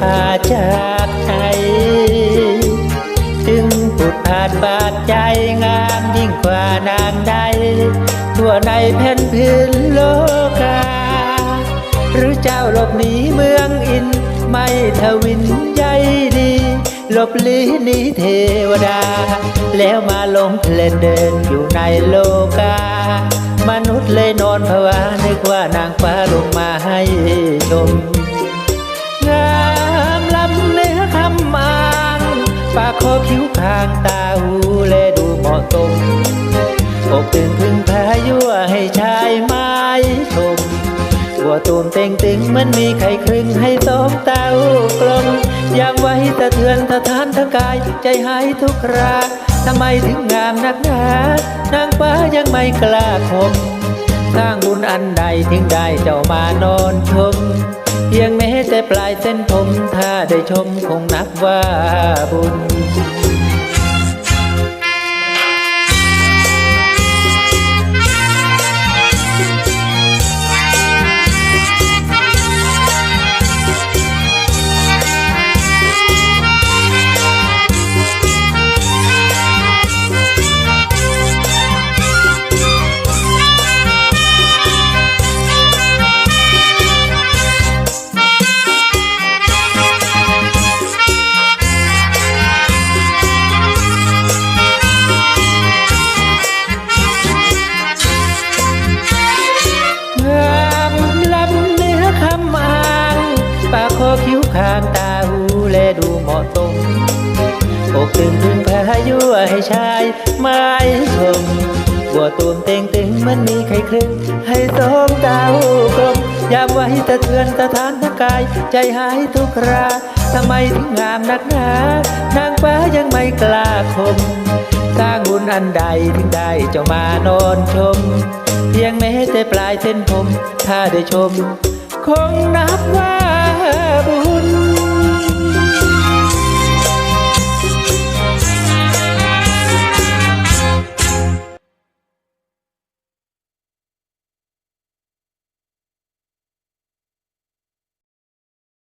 พาจากไทยจึงผุดอาจบาดใจงามยิ่งกว่านางใด ทั่วในแผ่นพื้นโลกา หรือเจ้าหลบหนีเมืองอิน ไม่ทวินใจดี หลบลีหนีเทวดา แล้วมาลงเพลนเดินอยู่ในโลกามนุษย์เลยนอนภาวะนึกว่านางฟ้าลงมาให้ชม ปากคอคิ้วคางตาหูแลดูเหมาะสมอกตึงพึ่งพายั่วให้ชายไม้ชมบัวตูมเต็งตึงมันมีไข่ครึ่งให้สมเต้ากลมยามไว้สะเทือนสะท้านทั้งกายใจหายทุกคราทำไมถึงงามนักหนานางฟ้ายังไม่กล้าคมสร้างบุญอันใดถึงได้เจ้ามานอนชม ยงแม้แต่ปลายเส้นผม ถ้าได้ชมคงนับว่าบุญ ปากคอคิ้วคางตาหูแลดูเหมาะสมอกตึงถึงพายั่วให้ชายไม้ชมบัวตูมเต็งตึงมันมีไข่ครึ่งให้สมตาหูกลมยามไว้สะเทือนสะท้านทั้งกาย ใจหายทุกคราทำไมถึงงามนักหนา นางฟ้ายังไม่กล้าคมสร้างบุญอันใดถึงได้เจ้ามานอนชม เพียงแม้แต่ปลายเส้นผม ถ้าได้ชม คงนับว่า buồn